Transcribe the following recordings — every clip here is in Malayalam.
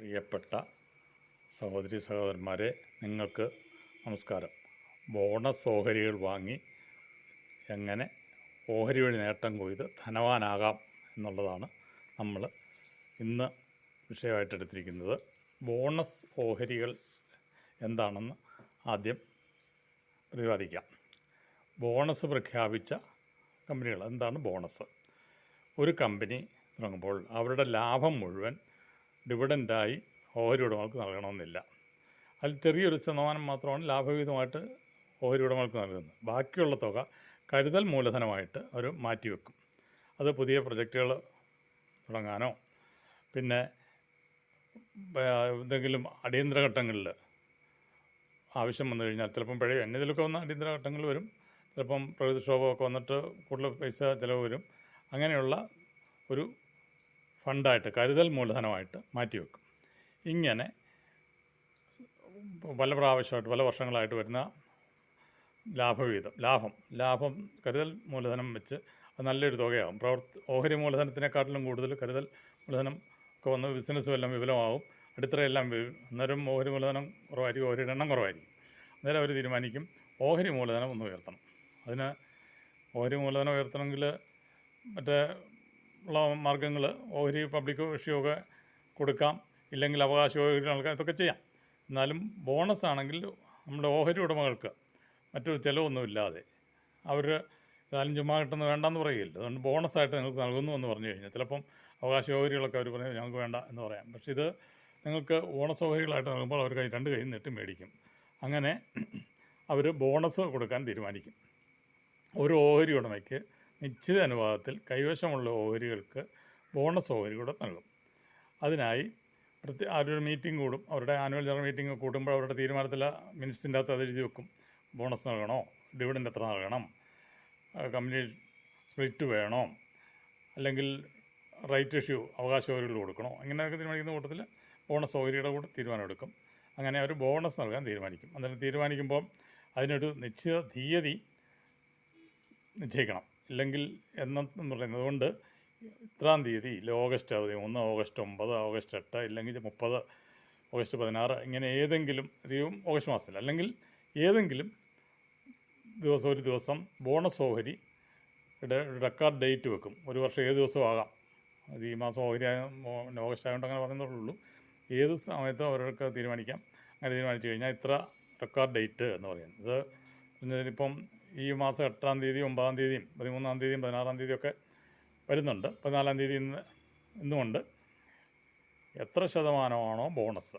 പ്രിയപ്പെട്ട സഹോദരി സഹോദരന്മാരെ നിങ്ങൾക്ക് നമസ്കാരം. ബോണസ് ഓഹരികൾ വാങ്ങി എങ്ങനെ ഓഹരി വഴി നേട്ടം കൊയ്ത് ധനവാനാകാം എന്നുള്ളതാണ് നമ്മൾ ഇന്ന് വിഷയമായിട്ട് എടുത്തിരിക്കുന്നത്. ബോണസ് ഓഹരികൾ എന്താണെന്ന് ആദ്യം പ്രതിപാദിക്കാം. ബോണസ് പ്രഖ്യാപിച്ച കമ്പനികൾ എന്താണ് ബോണസ്? ഒരു കമ്പനി തുടങ്ങുമ്പോൾ അവരുടെ ലാഭം മുഴുവൻ ഡിവിഡന്റായി ഓഹരി ഉടമകൾക്ക് നൽകണമെന്നില്ല. അതിൽ ചെറിയൊരു ശതമാനം മാത്രമാണ് ലാഭവിഹിതമായിട്ട് ഓഹരി ഉടമകൾക്ക് നൽകുന്നത്. ബാക്കിയുള്ള തുക കരുതൽ മൂലധനമായിട്ട് അവർ മാറ്റിവെക്കും. അത് പുതിയ പ്രൊജക്റ്റുകൾ തുടങ്ങാനോ പിന്നെ എന്തെങ്കിലും അടിയന്തര ഘട്ടങ്ങളിൽ ആവശ്യം വന്നു കഴിഞ്ഞാൽ ചിലപ്പം പഴയ എന്നതിലൊക്കെ വന്ന അടിയന്തര ഘട്ടങ്ങൾ വരും. ചിലപ്പം പ്രകൃതിക്ഷോഭമൊക്കെ വന്നിട്ട് കൂടുതൽ പൈസ ചിലവ് വരും. അങ്ങനെയുള്ള ഒരു ഫണ്ടായിട്ട് കരുതൽ മൂലധനമായിട്ട് മാറ്റിവെക്കും. ഇങ്ങനെ പല പ്രാവശ്യമായിട്ട് പല വർഷങ്ങളായിട്ട് വരുന്ന ലാഭവിഹിതം ലാഭം ലാഭം കരുതൽ മൂലധനം വെച്ച് അത് നല്ലൊരു തുകയാകും പ്രവർത്തി ഓഹരി മൂലധനത്തിനെക്കാട്ടിലും കൂടുതൽ കരുതൽ മൂലധനം ഒക്കെ വന്ന് ബിസിനസ് എല്ലാം വിപുലമാവും. അടിത്തറയെല്ലാം അന്നേരം ഓഹരി മൂലധനം കുറവായിരിക്കും ഓഹരിയുടെ എണ്ണം കുറവായിരിക്കും. അന്നേരം അവർ തീരുമാനിക്കും ഓഹരി മൂലധനം ഒന്ന് ഉയർത്തണം. അതിന് ഓഹരി മൂലധനം ഉയർത്തണമെങ്കിൽ മറ്റേ ഉള്ള മാർഗങ്ങൾ ഓഹരി പബ്ലിക് വിഷയമൊക്കെ കൊടുക്കാം. ഇല്ലെങ്കിൽ അവകാശ നൽകാം. ഇതൊക്കെ ചെയ്യാം. എന്നാലും ബോണസ് ആണെങ്കിൽ നമ്മുടെ ഓഹരി ഉടമകൾക്ക് മറ്റൊരു ചിലവൊന്നുമില്ലാതെ അവർ ഏതായാലും ചുമ്മാ കിട്ടുന്നത് വേണ്ടെന്ന് പറയുകയില്ല. അതുകൊണ്ട് ബോണസായിട്ട് നിങ്ങൾക്ക് നൽകുന്നു എന്ന് പറഞ്ഞു കഴിഞ്ഞാൽ ചിലപ്പം അവകാശ ഓഹരികളൊക്കെ അവർ പറയും ഞങ്ങൾക്ക് വേണ്ട എന്ന് പറയാം. പക്ഷേ ഇത് നിങ്ങൾക്ക് ബോണസ് ഓഹരികളായിട്ട് നൽകുമ്പോൾ അവർ കൈ രണ്ട് കൈ നീട്ടി മേടിക്കും. അങ്ങനെ അവർ ബോണസ് കൊടുക്കാൻ തീരുമാനിക്കും. ഒരു ഓഹരി ഉടമയ്ക്ക് നിശ്ചിത അനുപാതത്തിൽ കൈവശമുള്ള ഓഹരികൾക്ക് ബോണസ് ഓഹരി കൂടെ നൽകും. അതിനായി പ്രത്യേക അവരൊരു മീറ്റിംഗ് കൂടും. അവരുടെ ആനുവൽ ജനറൽ മീറ്റിംഗ് കൂടുമ്പോൾ അവരുടെ തീരുമാനത്തില മിനിറ്റ്സിന്റെ അകത്ത് അത് എഴുതി വെക്കും. ബോണസ് നൽകണോ? ഡിവിഡന്റ് എത്ര നൽകണം? കമ്പനി സ്പ്ലിറ്റ് വേണോ? അല്ലെങ്കിൽ റൈറ്റ് ഇഷ്യൂ അവകാശ ഓഹരികൾ കൊടുക്കണോ? അങ്ങനെയൊക്കെ തീരുമാനിക്കുന്ന കൂട്ടത്തിൽ ബോണസ് ഓഹരിയുടെ കൂടെ തീരുമാനമെടുക്കും അങ്ങനെ അവർ ബോണസ് നൽകാൻ തീരുമാനിക്കും. അന്നേരം തീരുമാനിക്കുമ്പോൾ അതിനൊരു നിശ്ചിത തീയതി നിശ്ചയിക്കണം. ഇല്ലെങ്കിൽ എന്നെന്ന് പറയുന്നത് കൊണ്ട് ഇത്രാം തീയതി ഇല്ല ഓഗസ്റ്റ് അവധി ഒന്ന് ഓഗസ്റ്റ് ഒമ്പത് ഓഗസ്റ്റ് എട്ട് ഇല്ലെങ്കിൽ മുപ്പത് ഓഗസ്റ്റ് പതിനാറ് ഇങ്ങനെ ഏതെങ്കിലും അധികം ഓഗസ്റ്റ് മാസത്തിൽ അല്ലെങ്കിൽ ഏതെങ്കിലും ദിവസം ഒരു ദിവസം ബോണസ് ഓഹരി റെക്കോർഡ് ഡേറ്റ് വെക്കും. ഒരു വർഷം ഏത് ദിവസവും ആകാം. അത് ഈ മാസം ഓഹരി ഓഗസ്റ്റ് ആയതുകൊണ്ട് അങ്ങനെ പറയുന്നുള്ളൂ. ഏത് സമയത്തും അവർക്ക് തീരുമാനിക്കാം. അങ്ങനെ തീരുമാനിച്ചു കഴിഞ്ഞാൽ ഇത്ര റെക്കോർഡ് ഡേറ്റ് എന്ന് പറയുന്നത്. ഇപ്പം ഈ മാസം എട്ടാം തീയതി ഒമ്പതാം തീയതിയും പതിമൂന്നാം തീയതിയും പതിനാറാം തീയതിയൊക്കെ വരുന്നുണ്ട്. പതിനാലാം തീയതി ഇന്ന് ഇന്നുമുണ്ട്. എത്ര ശതമാനമാണോ ബോണസ്?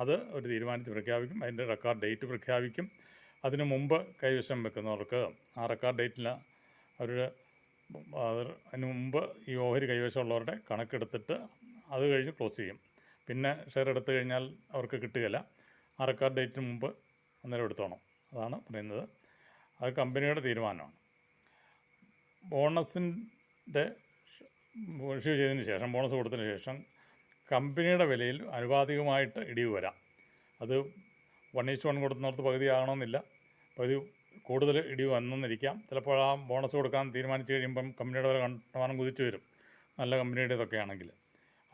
അത് ഒരു തീരുമാനിച്ച് പ്രഖ്യാപിക്കും. അതിന്റെ റെക്കോർഡ് ഡേറ്റ് പ്രഖ്യാപിക്കും. അതിനു മുമ്പ് കൈവശം വെക്കുന്നവർക്ക് ആ റെക്കോർഡ് ഡേറ്റിൽ അവർ അതിന് മുമ്പ് ഈ ഓഹരി കൈവശമുള്ളവരുടെ കണക്കെടുത്തിട്ട് അത് കഴിഞ്ഞ് ക്ലോസ് ചെയ്യും. പിന്നെ ഷെയർ എടുത്തു കഴിഞ്ഞാൽ അവർക്ക് കിട്ടുകയില്ല. ആ റെക്കോർഡ് ഡേറ്റിന് മുമ്പ് അന്നേരം എടുത്തോണം. അതാണ് പറയുന്നത്. അത് കമ്പനിയുടെ തീരുമാനമാണ്. ബോണസിന്റെ ഇഷ്യൂ ചെയ്തതിന് ശേഷം ബോണസ് കൊടുത്തതിന് ശേഷം കമ്പനിയുടെ വിലയിൽ അനുപാതികമായിട്ട് ഇടിവ് വരാം. അത് വൺ ഈച്ച് വൺ കൊടുക്കുന്നിടത്ത് പകുതി ആകണമെന്നില്ല. പകുതി കൂടുതൽ ഇടിവ് വന്നെന്നിരിക്കാം. ചിലപ്പോൾ ആ ബോണസ് കൊടുക്കാൻ തീരുമാനിച്ചു കഴിയുമ്പം കമ്പനിയുടെ വില കണ്ടമാനം കുതിച്ചു വരും. നല്ല കമ്പനിയുടെ ഇതൊക്കെ ആണെങ്കിൽ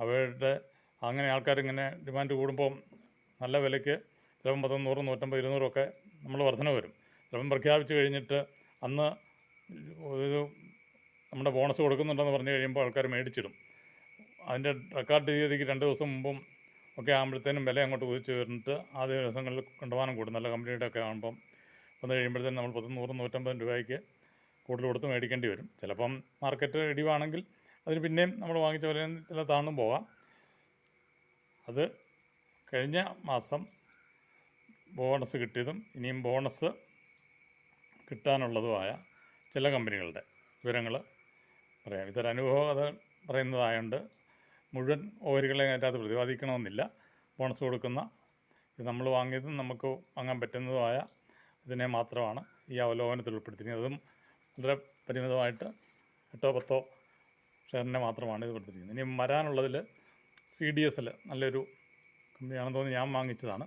അവരുടെ അങ്ങനെ ആൾക്കാരിങ്ങനെ ഡിമാൻഡ് കൂടുമ്പം നല്ല വിലയ്ക്ക് ചിലപ്പം പത്ത് നൂറ് നൂറ്റമ്പത് ഇരുന്നൂറൊക്കെ നമ്മൾ വർധന വരും. ചിലപ്പം പ്രഖ്യാപിച്ചു കഴിഞ്ഞിട്ട് അന്ന് ഒരു നമ്മുടെ ബോണസ് കൊടുക്കുന്നുണ്ടെന്ന് പറഞ്ഞു കഴിയുമ്പോൾ ആൾക്കാർ മേടിച്ചിടും. അതിന്റെ റെക്കോർഡ് തീയതിക്ക് രണ്ട് ദിവസം മുമ്പും ഒക്കെ ആകുമ്പോഴത്തേനും വില അങ്ങോട്ട് കുതിച്ചു വരുന്നിട്ട് ആ ദിവസങ്ങളിൽ കണ്ടമാനം കൂടും. നല്ല കമ്പനിയുടെ ഒക്കെ ആകുമ്പം വന്നു കഴിയുമ്പോഴത്തേനും നമ്മൾ പത്ത് നൂറ് നൂറ്റമ്പത് രൂപയ്ക്ക് കൂടുതൽ കൊടുത്ത് മേടിക്കേണ്ടി വരും. ചിലപ്പം മാർക്കറ്റ് ഇടിവാണെങ്കിൽ അതിന് പിന്നെയും നമ്മൾ വാങ്ങിച്ച വിലയിൽ ചില താണും പോകാം. അത് കഴിഞ്ഞ മാസം ബോണസ് കിട്ടിയതും ഇനിയും ബോണസ് കിട്ടാനുള്ളതുമായ ചില കമ്പനികളുടെ വിവരങ്ങൾ പറയാം. ഇതൊരു അനുഭവം അത് പറയുന്നതായതുകൊണ്ട് മുഴുവൻ ഓഹരികളെ അതിന്റെ അകത്ത് പ്രതിപാദിക്കണമെന്നില്ല. ബോണസ് കൊടുക്കുന്ന ഇത് നമ്മൾ വാങ്ങിയതും നമുക്ക് വാങ്ങാൻ പറ്റുന്നതുമായ ഇതിനെ മാത്രമാണ് ഈ അവലോകനത്തിൽ ഉൾപ്പെടുത്തിയിരിക്കുന്നത്. അതും വളരെ പരിമിതമായിട്ട് എട്ടോ പത്തോ ഷെയറിനെ മാത്രമാണ് ഇത് കൊടുത്തിരിക്കുന്നത് ഇനി വരാനുള്ളതിൽ സി ഡി എസിൽ നല്ലൊരു കമ്പനിയാണെന്ന് തോന്നി ഞാൻ വാങ്ങിച്ചതാണ്.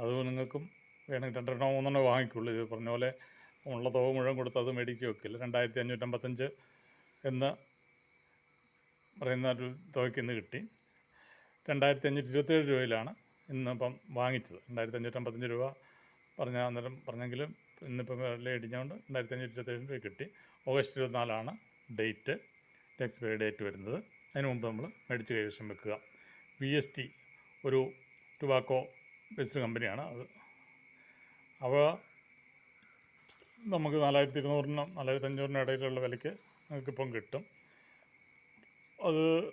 അത് നിങ്ങൾക്കും വേണമെങ്കിൽ രണ്ടെണ്ണോ മൂന്നെണ്ണോ വാങ്ങിക്കുള്ളൂ. ഇത് പറഞ്ഞ പോലെ ഉള്ള തുക മുഴുവൻ കൊടുത്ത് അത് മേടിക്കുക ഒക്കില്ല രണ്ടായിരത്തി അഞ്ഞൂറ്റമ്പത്തഞ്ച് എന്ന് പറയുന്ന ഒരു തുകയ്ക്ക് ഇന്ന് കിട്ടി. രണ്ടായിരത്തി അഞ്ഞൂറ്റി ഇരുപത്തേഴ് രൂപയിലാണ് ഇന്നിപ്പം വാങ്ങിച്ചത്. രണ്ടായിരത്തി അഞ്ഞൂറ്റമ്പത്തഞ്ച് രൂപ പറഞ്ഞ അന്നേരം പറഞ്ഞെങ്കിലും ഇന്നിപ്പം വില ഇടിഞ്ഞുകൊണ്ട് രണ്ടായിരത്തി അഞ്ഞൂറ്റി ഇരുപത്തേഴ് രൂപ കിട്ടി. ഓഗസ്റ്റ് ഇരുപത്തിനാലാണ് ഡേറ്റ് എക്സ്പയറി ഡേറ്റ് വരുന്നത്. അതിന് മുമ്പ് നമ്മൾ മേടിച്ച് കൈവശം വെക്കുക. വി എസ് ടി ഒരു ടുബാക്കോ ബേസ്ഡ് കമ്പനിയാണ് അത്. അവ നമുക്ക് നാലായിരത്തി ഇരുന്നൂറിനും നാലായിരത്തി അഞ്ഞൂറിനും ഇടയിലുള്ള വിലയ്ക്ക് നമുക്കിപ്പം കിട്ടും. അത്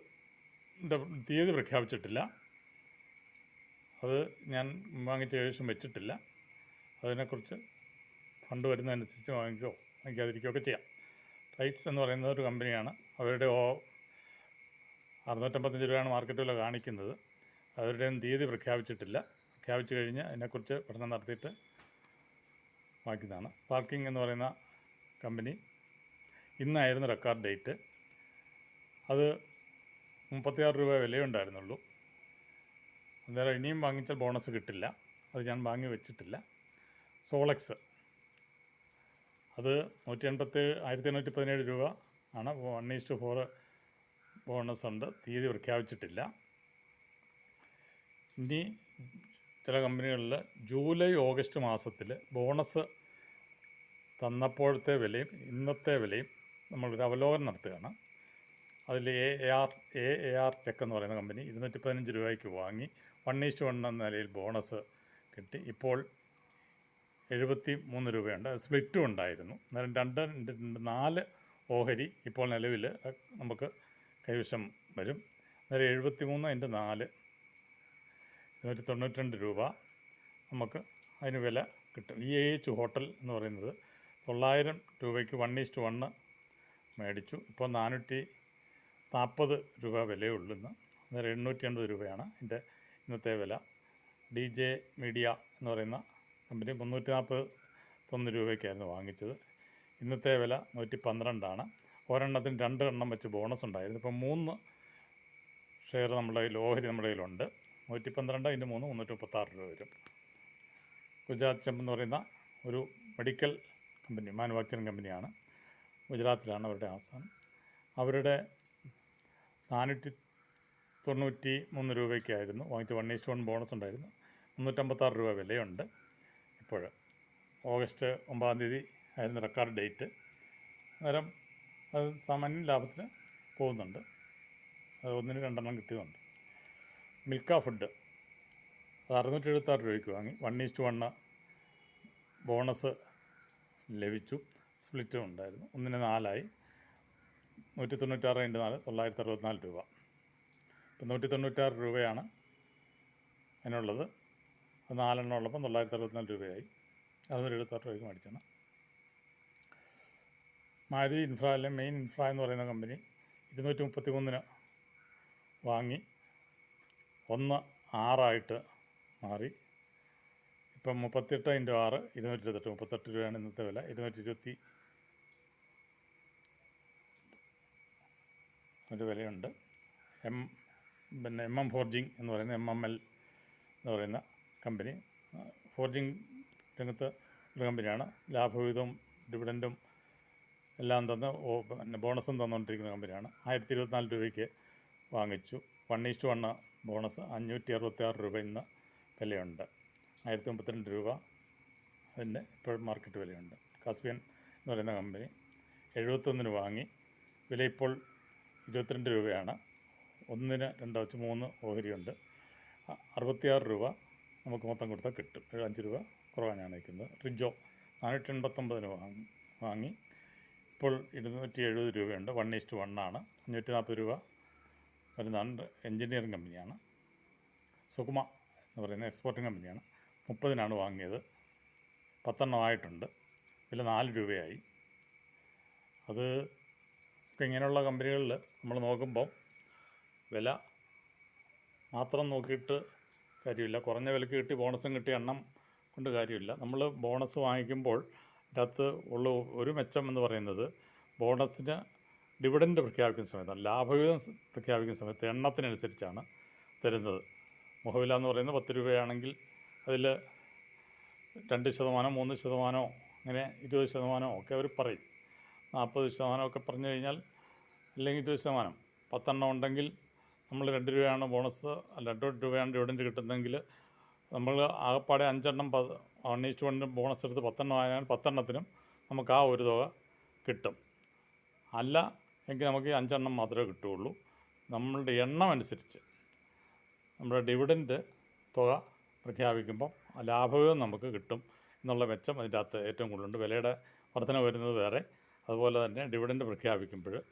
തീയതി പ്രഖ്യാപിച്ചിട്ടില്ല. അത് ഞാൻ വാങ്ങിച്ച ശേഷം വെച്ചിട്ടില്ല. അതിനെക്കുറിച്ച് ഫണ്ട് വരുന്നതനുസരിച്ച് വാങ്ങിക്കുകയോ വാങ്ങിക്കാതിരിക്കുകയോ ഒക്കെ ചെയ്യാം. റൈറ്റ്സ് എന്ന് പറയുന്ന ഒരു കമ്പനിയാണ്. അവരുടെ ഓ അറുന്നൂറ്റമ്പത്തഞ്ച് രൂപയാണ് മാർക്കറ്റ് വില കാണിക്കുന്നത്. അവരുടെയും തീയതി പ്രഖ്യാപിച്ചിട്ടില്ല. പ്രഖ്യാപിച്ചു കഴിഞ്ഞ് അതിനെക്കുറിച്ച് പഠനം നടത്തിയിട്ട് വാങ്ങിക്കുന്നതാണ്. സ്പാർക്കിംഗ് എന്ന് പറയുന്ന കമ്പനി ഇന്നായിരുന്നു റെക്കോർഡ് ഡേറ്റ് അത് മുപ്പത്തിയാറ് രൂപ വിലയുണ്ടായിരുന്നുള്ളൂ അന്നേരം ഇനിയും വാങ്ങിച്ചാൽ ബോണസ് കിട്ടില്ല. അത് ഞാൻ വാങ്ങി വെച്ചിട്ടില്ല. സോളക്സ് അത് നൂറ്റി എൺപത്തി ആയിരത്തി എണ്ണൂറ്റി പതിനേഴ് രൂപ ആണ്. വൺ ഈസ്റ്റ് ഫോർ ബോണസ് ഉണ്ട്. തീയതി പ്രഖ്യാപിച്ചിട്ടില്ല. ഇനി ചില കമ്പനികളിൽ ജൂലൈ ഓഗസ്റ്റ് മാസത്തിൽ ബോണസ് തന്നപ്പോഴത്തെ വിലയും ഇന്നത്തെ വിലയും നമ്മളൊരു അവലോകനം നടത്തുകയാണ്. അതിൽ A A R A A R tech എന്ന് പറയുന്ന കമ്പനി ഇരുന്നൂറ്റി പതിനഞ്ച് രൂപയ്ക്ക് വാങ്ങി വൺ ഈസ്റ്റ് വൺ എന്ന നിലയിൽ ബോണസ് കിട്ടി. ഇപ്പോൾ എഴുപത്തി മൂന്ന് രൂപയുണ്ട്. അത് സ്പ്ലിറ്റും ഉണ്ടായിരുന്നു. അന്നേരം രണ്ട് രണ്ട് നാല് ഓഹരി ഇപ്പോൾ നിലവിൽ നമുക്ക് കൈവശം വരും. അന്നേരം എഴുപത്തി മൂന്ന് അതിന്റെ നാല് ഇരുന്നൂറ്റി തൊണ്ണൂറ്റി രണ്ട് രൂപ നമുക്ക് അതിന് വില കിട്ടും. എ എച്ച് ഹോട്ടൽ എന്ന് പറയുന്നത് തൊള്ളായിരം രൂപയ്ക്ക് വൺ ഈസ്റ്റ് വണ്ണ് മേടിച്ചു. ഇപ്പോൾ നാനൂറ്റി നാൽപ്പത് രൂപ വിലയേ ഉള്ളൂ ഇന്ന്. അന്നേരം എണ്ണൂറ്റി എൺപത് രൂപയാണ് എന്റെ ഇന്നത്തെ വില. ഡി ജെ മീഡിയ എന്ന് പറയുന്ന കമ്പനി മുന്നൂറ്റി നാൽപ്പത് തൊന്ന് രൂപയ്ക്കായിരുന്നു വാങ്ങിച്ചത്. ഇന്നത്തെ വില നൂറ്റി പന്ത്രണ്ടാണ് ഒരെണ്ണത്തിന് രണ്ട് എണ്ണം വെച്ച് ബോണസ് ഉണ്ടായിരുന്നു. ഇപ്പം മൂന്ന് ഷെയർ നമ്മുടെ കയ്യിൽ ഓഹരി നമ്മുടെ കയ്യിലുണ്ട്. നൂറ്റി പന്ത്രണ്ട് അതിന്റെ മൂന്ന് മുന്നൂറ്റി മുപ്പത്താറ് രൂപ വരും. ഗുജറാത്ത് ചെമ്പ് എന്ന് പറയുന്ന ഒരു മെഡിക്കൽ കമ്പനി മാനുഫാക്ചറിങ് കമ്പനിയാണ്. ഗുജറാത്തിലാണ് അവരുടെ ആസ്ഥാനം അവരുടെ നാനൂറ്റി തൊണ്ണൂറ്റി മൂന്ന് രൂപയ്ക്കായിരുന്നു വാങ്ങിച്ച വൺ ഈസ്റ്റ് വൺ ബോണസ് ഉണ്ടായിരുന്നു. മുന്നൂറ്റമ്പത്താറ് രൂപ വിലയുണ്ട് ഇപ്പോൾ ഓഗസ്റ്റ് ഒമ്പതാം തീയതി ആയിരുന്നു റെക്കോർഡ് ഡേറ്റ്. അന്നേരം അത് സാമാന്യം ലാഭത്തിന് പോകുന്നുണ്ട്. അത് ഒന്നിന് രണ്ടെണ്ണം കിട്ടിയതുണ്ട്. മിൽക്ക ഫുഡ്. അത് അറുന്നൂറ്റി എഴുപത്താറ് രൂപയ്ക്ക് വാങ്ങി. വൺ ഈസ്റ്റ് വണ്ണ ബോണസ് ലഭിച്ചു. സ്പ്ലിറ്റും ഉണ്ടായിരുന്നു. ഒന്നിന് നാലായി. നൂറ്റി തൊണ്ണൂറ്റാറ് ഇന്റു നാല് തൊള്ളായിരത്തി അറുപത്തിനാല് രൂപ. ഇപ്പം നൂറ്റി തൊണ്ണൂറ്റാറ് രൂപയാണ് അതിനുള്ളത്. അത് നാലെണ്ണം ഉള്ളപ്പം തൊള്ളായിരത്തി അറുപത്തിനാല് രൂപയായി. അറുന്നൂറ്റി എഴുപത്താറ് രൂപയ്ക്ക് മേടിച്ചാണ്. മാരുതി ഇൻഫ്ര അല്ലെ മെയിൻ ഇൻഫ്ര എന്ന് പറയുന്ന കമ്പനി ഇരുന്നൂറ്റി മുപ്പത്തി മൂന്നിന് വാങ്ങി. ഒന്ന് ആറായിട്ട് മാറി. ഇപ്പം മുപ്പത്തെട്ട് ഇന്റു ആറ് ഇരുന്നൂറ്റി ഇരുപത്തെട്ട് മുപ്പത്തെട്ട് രൂപയാണ് ഇന്നത്തെ വില. ഇരുന്നൂറ്റി ഇരുപത്തി ഒരു വിലയുണ്ട്. എം പിന്നെ എം എം ഫോർജിങ് എന്ന് പറയുന്ന എം എം എൽ എന്ന് പറയുന്ന കമ്പനി. ഫോർജിങ് രംഗത്ത് ഒരു കമ്പനിയാണ്. ലാഭവിഹിതവും ഡിവിഡന്റും എല്ലാം തന്ന് പിന്നെ ബോണസും തന്നുകൊണ്ടിരിക്കുന്ന കമ്പനിയാണ്. ആയിരത്തി ഇരുപത്തിനാല് രൂപയ്ക്ക് വാങ്ങിച്ചു. വൺ ഈസ്റ്റ് വണ്ണ് ബോണസ് അഞ്ഞൂറ്റി അറുപത്തിയാറ് രൂപ ഇന്ന് വിലയുണ്ട്. ആയിരത്തി മുപ്പത്തിരണ്ട് രൂപ അതിന്റെ ഇപ്പോൾ മാർക്കറ്റ് വിലയുണ്ട്. കാസ്പിയൻ എന്ന് പറയുന്ന കമ്പനി എഴുപത്തൊന്നിന് വാങ്ങി. വില ഇപ്പോൾ ഇരുപത്തിരണ്ട് രൂപയാണ്. ഒന്നിന് രണ്ടോ വെച്ച് മൂന്ന് ഓഹരിയുണ്ട്. അറുപത്തിയാറ് രൂപ നമുക്ക് മൊത്തം കൊടുത്താൽ കിട്ടും. എഴുപത്തഞ്ച് രൂപ കുറവാണ് നിൽക്കുന്നത് റിജോ നാനൂറ്റി എൺപത്തൊമ്പതിന് വാങ്ങി വാങ്ങി. ഇപ്പോൾ ഇരുന്നൂറ്റി എഴുപത് രൂപയുണ്ട്. വൺ ഈസ്റ്റ് വണ്ണാണ് അഞ്ഞൂറ്റി നാൽപ്പത് രൂപ വരുന്നതാണ് എൻജിനീയറിംഗ് കമ്പനിയാണ്. സുകുമ എന്ന് പറയുന്ന എക്സ്പോർട്ടിംഗ് കമ്പനിയാണ്. മുപ്പതിനാണ് വാങ്ങിയത്. പത്തെണ്ണം ആയിട്ടുണ്ട്. വില നാല് രൂപയായി. അത് ഇങ്ങനെയുള്ള കമ്പനികളിൽ നമ്മൾ നോക്കുമ്പോൾ വില മാത്രം നോക്കിയിട്ട് കാര്യമില്ല. കുറഞ്ഞ വിലക്ക് കിട്ടി ബോണസും കിട്ടി എണ്ണം കൊണ്ട് കാര്യമില്ല. നമ്മൾ ബോണസ് വാങ്ങിക്കുമ്പോൾ അതിന്റെ അകത്ത് ഉള്ള ഒരു മെച്ചം എന്ന് പറയുന്നത് ബോണസിന് ഡിവിഡൻഡ് പ്രഖ്യാപിക്കുന്ന സമയത്താണ് ലാഭവിഹിതം പ്രഖ്യാപിക്കുന്ന സമയത്ത് എണ്ണത്തിനനുസരിച്ചാണ് തരുന്നത്. മുഖവില എന്ന് പറയുന്നത് പത്ത് രൂപയാണെങ്കിൽ അതിൽ രണ്ട് ശതമാനം മൂന്ന് ശതമാനമോ അങ്ങനെ ഇരുപത് ശതമാനമോ ഒക്കെ അവർ പറയും. നാൽപ്പത് ശതമാനമൊക്കെ പറഞ്ഞു കഴിഞ്ഞാൽ അല്ലെങ്കിൽ ഇരുപത് ശതമാനം. പത്തെണ്ണം ഉണ്ടെങ്കിൽ നമ്മൾ രണ്ട് രൂപയാണ് ബോണസ് രണ്ട് രൂപയാണ് ഡിവിഡന്റ് കിട്ടുന്നതെങ്കിൽ നമ്മൾ ആകപ്പാടെ അഞ്ചെണ്ണം പത് വൺ ഈസ്റ്റ് വണ്ണിന് ബോണസ് എടുത്ത് പത്തെണ്ണം ആയാൽ പത്തെണ്ണത്തിനും നമുക്ക് ആ ഒരു തുക കിട്ടും. അല്ല എങ്കിൽ നമുക്ക് അഞ്ചെണ്ണം മാത്രമേ കിട്ടുകയുള്ളൂ. നമ്മളുടെ എണ്ണം അനുസരിച്ച് നമ്മുടെ ഡിവിഡന്റ് തുക പ്രഖ്യാപിക്കുമ്പം ലാഭവും നമുക്ക് കിട്ടും എന്നുള്ള മെച്ചം അതിന്റെ അകത്ത് ഏറ്റവും കൂടുതലുണ്ട്. വിലയുടെ വർധന വരുന്നത് വേറെ. അതുപോലെ തന്നെ ഡിവിഡന്റ് പ്രഖ്യാപിക്കുമ്പോൾ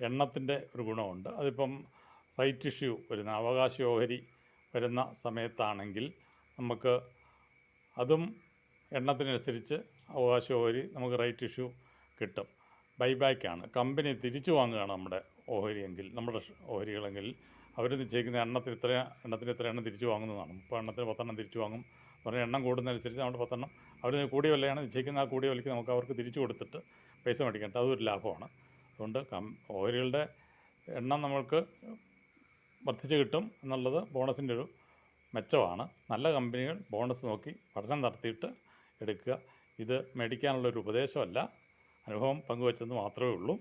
എണ്ണത്തിന്റെ ഒരു ഗുണമുണ്ട്. അതിപ്പം റൈറ്റ് ഇഷ്യൂ വരുന്ന അവകാശ ഓഹരി വരുന്ന സമയത്താണെങ്കിൽ നമുക്ക് അതും എണ്ണത്തിനനുസരിച്ച് അവകാശ ഓഹരി നമുക്ക് റൈറ്റ് ഇഷ്യൂ കിട്ടും. ബൈബാക്കാണ് കമ്പനി തിരിച്ചു വാങ്ങുകയാണ് നമ്മുടെ ഓഹരിയെങ്കിൽ നമ്മുടെ ഓഹരികളെങ്കിൽ. അവർ നിശ്ചയിക്കുന്ന എണ്ണത്തിന് ഇത്ര എണ്ണത്തിന് ഇത്ര എണ്ണം തിരിച്ചു വാങ്ങുന്നതാണ്. മുപ്പത് എണ്ണത്തിന് പത്തെണ്ണം തിരിച്ചു വാങ്ങും. പറഞ്ഞ എണ്ണം കൂടുന്നതനുസരിച്ച് നമ്മുടെ പത്തെണ്ണം അവർ കൂടിയ വിലയാണ്. നിശ്ചയിക്കുന്ന ആ കൂടിയ വിലയ്ക്ക് നമുക്ക് അവർക്ക് തിരിച്ചു കൊടുത്തിട്ട് പൈസ മേടിക്കേണ്ട. അതൊരു ലാഭമാണ്. അതുകൊണ്ട് കം ഓഹരികളുടെ എണ്ണം നമ്മൾക്ക് വർദ്ധിച്ച് കിട്ടും എന്നുള്ളത് ബോണസിന്റെ ഒരു മെച്ചമാണ്. നല്ല കമ്പനികൾ ബോണസ് നോക്കി പഠനം നടത്തിയിട്ട് എടുക്കുക. ഇത് മേടിക്കാനുള്ളൊരു ഉപദേശമല്ല. അനുഭവം പങ്കുവച്ചെന്ന് മാത്രമേ ഉള്ളൂ.